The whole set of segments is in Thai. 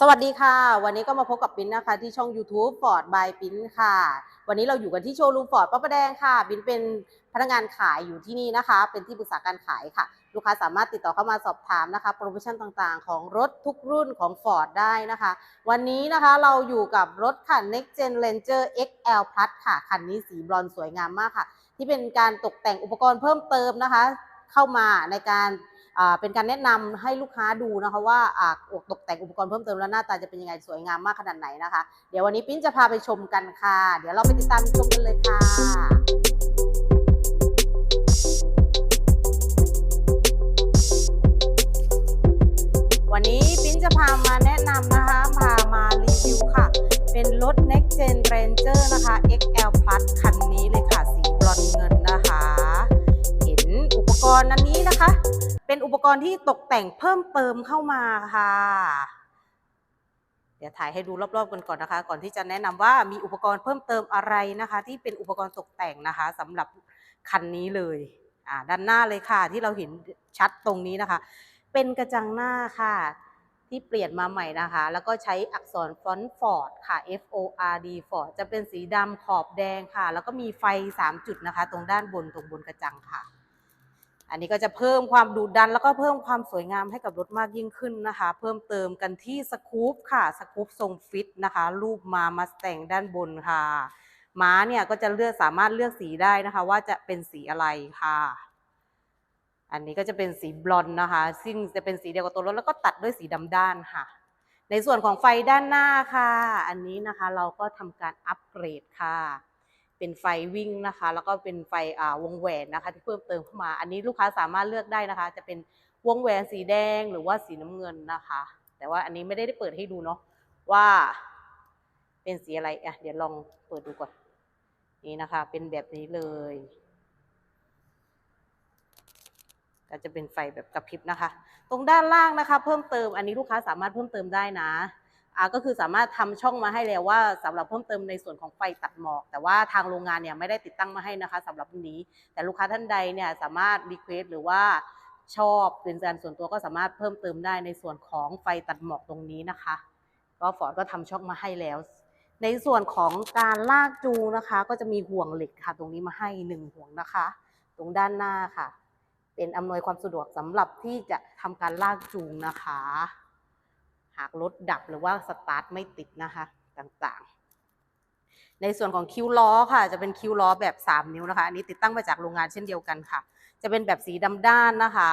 สวัสดีค่ะ วันนี้ก็มาพบกับปิ้นนะคะที่ช่อง YouTube Ford by ปิ้นค่ะ วันนี้เราอยู่กันที่โชว์รูมฟอร์ดพระประแดงค่ะปิ้นเป็นพนักงานขายอยู่ที่นี่นะคะ เป็นที่ปรึกษาการขายค่ะ ลูกค้าสามารถติดต่อเข้ามาสอบถามนะคะ โปรโมชั่นต่างๆ ของรถทุกรุ่นของ Ford ได้นะคะ วันนี้นะคะเราอยู่กับรถค่ะ Next Gen Ranger XL Plus ค่ะคันนี้สีบรอนซ์สวยงามมากค่ะ ที่เป็นการตกแต่งอุปกรณ์เพิ่มเติมนะคะ เข้ามาในการ เป็นการแนะนำให้ลูกค้าดูนะคะว่าอ่าตกแต่งอุปกรณ์เพิ่มเติมแล้วหน้าตาจะเป็นยังไงสวยงามมากขนาดไหนนะคะ เดี๋ยววันนี้ปิ้นจะพาไปชมกันค่ะ เดี๋ยวเราไปติดตามชมกันเลยค่ะวันนี้ปิ้นจะพามาแนะนำนะคะ พามารีวิวค่ะ เป็นรถ Next Gen Ranger นะคะ XL Plus คันนี้เลยค่ะ สีบรอนเงินนะคะ เห็นอุปกรณ์อันนี้ นะคะ เป็นอุปกรณ์ที่ตกแต่งเพิ่มเติมเข้ามาค่ะ เดี๋ยวถ่ายให้ดูรอบๆกันก่อนนะคะ ก่อนที่จะแนะนำว่ามีอุปกรณ์เพิ่มเติมอะไรนะคะ ที่เป็นอุปกรณ์ตกแต่งนะคะสำหรับคันนี้เลยอ่าด้านหน้าเลยค่ะ ที่เราเห็นชัดตรงนี้นะคะ เป็นกระจังหน้าค่ะ ที่เปลี่ยนมาใหม่นะคะ แล้วก็ใช้อักษรฟอนต์ฟอร์ดค่ะ F O R D ฟอร์ดจะเป็นสีดำขอบแดงค่ะ แล้วก็มีไฟ 3 จุดนะคะ ตรงด้านบนตรงบนกระจังค่ะ อันนี้ก็จะเพิ่มความดุดัน แล้วก็เพิ่มความสวยงามให้กับรถมากยิ่งขึ้นนะคะ เพิ่มเติมกันที่สกู๊ปค่ะสกู๊ปทรงฟิตนะคะ รูปมามาแต่งด้านบนค่ะ ม้าเนี่ยก็จะเลือกสามารถเลือกสีได้นะคะ ว่าจะเป็นสีอะไรค่ะ อันนี้ก็จะเป็นสีบลอนด์นะคะ ซึ่งจะเป็นสีเดียวกับตัวรถแล้วก็ตัดด้วยสีดำด้านค่ะ ในส่วนของไฟด้านหน้าค่ะ อันนี้นะคะเราก็ทำการอัปเกรดค่ะ เป็นไฟวิ่งนะคะ แล้วก็เป็นไฟอ่าวงแหวนนะคะ ที่เพิ่มเติมเข้ามา อันนี้ลูกค้าสามารถเลือกได้นะคะ จะเป็นวงแหวนสีแดงหรือว่าสีน้ำเงินนะคะ แต่ว่าอันนี้ไม่ได้เปิดให้ดูเนาะว่าเป็นสีอะไรอะเดี๋ยวลองเปิดดูก่อนนี่นะคะ เป็นแบบนี้เลย ก็จะเป็นไฟแบบกระพริบนะคะ ตรงด้านล่างนะคะ เพิ่มเติมอันนี้ลูกค้าสามารถเพิ่มเติมได้นะ ก็คือสามารถทำช่องมาให้แล้วว่าสำหรับเพิ่มเติมในส่วนของไฟตัดหมอก แต่ว่าทางโรงงานเนี่ยไม่ได้ติดตั้งมาให้นะคะสำหรับรุ่นนี้ แต่ลูกค้าท่านใดเนี่ยสามารถรีเควสหรือว่าชอบเป็นการส่วนตัวก็สามารถเพิ่มเติมได้ในส่วนของไฟตัดหมอกตรงนี้นะคะ ก็ฟอร์ดก็ทำช่องมาให้แล้ว ในส่วนของการลากจูงนะคะ ก็จะมีห่วงเหล็กค่ะ ตรงนี้มาให้หนึ่งห่วงนะคะ ตรงด้านหน้าค่ะ เป็นอำนวยความสะดวกสำหรับที่จะทำการลากจูงนะคะ หากรถดับหรือว่าสตาร์ทไม่ติดนะคะต่างๆ ในส่วนของคิ้วล้อค่ะ จะเป็นคิ้วล้อแบบ 3 นิ้วนะคะ อันนี้ติดตั้งมาจากโรงงานเช่นเดียวกันค่ะ จะเป็นแบบสีดำด้านนะคะ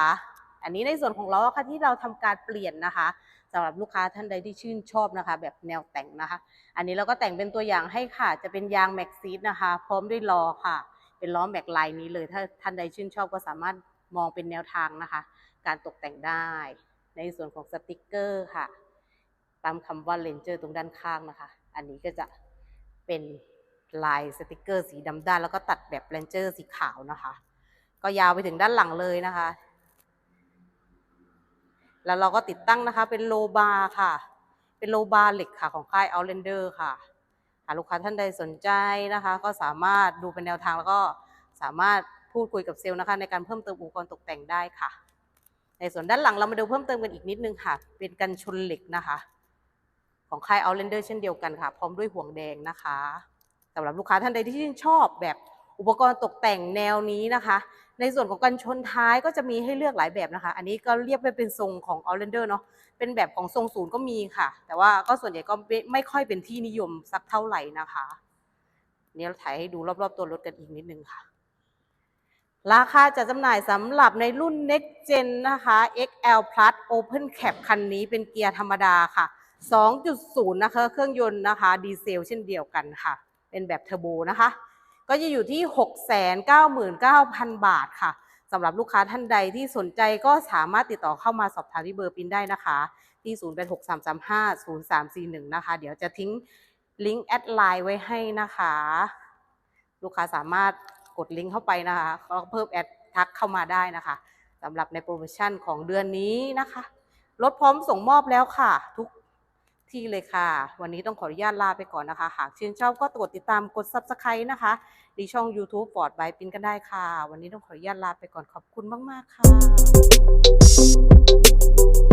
อันนี้ในส่วนของล้อค่ะที่เราทำการเปลี่ยนนะคะสำหรับลูกค้าท่านใดที่ชื่นชอบนะคะ แบบแนวแต่งนะคะ อันนี้เราก็แต่งเป็นตัวอย่างให้ค่ะ จะเป็นยางแม็กซีดนะคะ พร้อมด้วยล้อค่ะ เป็นล้อแม็กไลายนี้เลย ถ้าท่านใดชื่นชอบก็สามารถมองเป็นแนวทางนะคะ การตกแต่งได้ ในส่วนของสติกเกอร์ค่ะ ตามคำว่าเลนเจอร์ตรงด้านข้างนะคะ อันนี้ก็จะเป็นลายสติกเกอร์สีดำด้าน แล้วก็ตัดแบบเลนเจอร์สีขาวนะคะ ก็ยาวไปถึงด้านหลังเลยนะคะ แล้วเราก็ติดตั้งนะคะเป็นโลบาร์ค่ะ เป็นโลบาร์เหล็กค่ะของค่าย Outlander ค่ะหากลูกค้าท่านใดสนใจนะคะ ก็สามารถดูเป็นแนวทางแล้วก็สามารถพูดคุยกับเซลล์นะคะ ในการเพิ่มเติมอุปกรณ์ตกแต่งได้ค่ะ ในส่วนด้านหลังเรามาดูเพิ่มเติมกันอีกนิดนึงค่ะ เป็นกันชนเหล็กนะคะ ของค่าย Outlander เช่นเดียวกันค่ะ พร้อมด้วยห่วงแดงนะคะสำหรับลูกค้าท่านใดที่ชื่นชอบแบบอุปกรณ์ตกแต่งแนวนี้นะคะ ในส่วนของกันชนท้ายก็จะมีให้เลือกหลายแบบนะคะ อันนี้ก็เรียกไปเป็นทรงของ Outlander เนาะเป็นแบบของทรงศูนย์ก็มีค่ะ แต่ว่าก็ส่วนใหญ่ก็ไม่ค่อยเป็นที่นิยมสักเท่าไหร่นะคะนี่เราถ่ายให้ดูรอบๆตัวรถกันอีกนิดนึงค่ะ ราคาจะจำหน่ายสำหรับในรุ่น Next Gen นะคะ XL Plus Open Cap คันนี้เป็นเกียร์ธรรมดาค่ะ 2.0 นะคะเครื่องยนต์นะคะดีเซลเช่นเดียวกันค่ะ เป็นแบบเทอร์โบนะคะ ก็จะอยู่ที่ 699,000 บาทค่ะสำหรับลูกค้าท่านใดที่สนใจก็สามารถติดต่อเข้ามาสอบถามที่เบอร์ปินได้นะคะ ที่ 0863350341 นะคะ เดี๋ยวจะทิ้งลิงก์แอดไลน์ไว้ให้นะคะ ลูกค้าสามารถกดลิงก์เข้าไปนะคะแล้วเพิ่มแอดทักเข้ามาได้นะคะสำหรับในโปรโมชั่นของเดือนนี้นะคะรถพร้อมส่งมอบแล้วค่ะ ทุก ที่เลยค่ะ วันนี้ต้องขออนุญาตลาไปก่อนนะคะ หากชื่นชอบก็กดติดตามกด Subscribe นะคะดีช่อง YouTube Ford by ปินกันได้ค่ะ วันนี้ต้องขออนุญาตลาไปก่อนขอบคุณมาก ๆ ค่ะ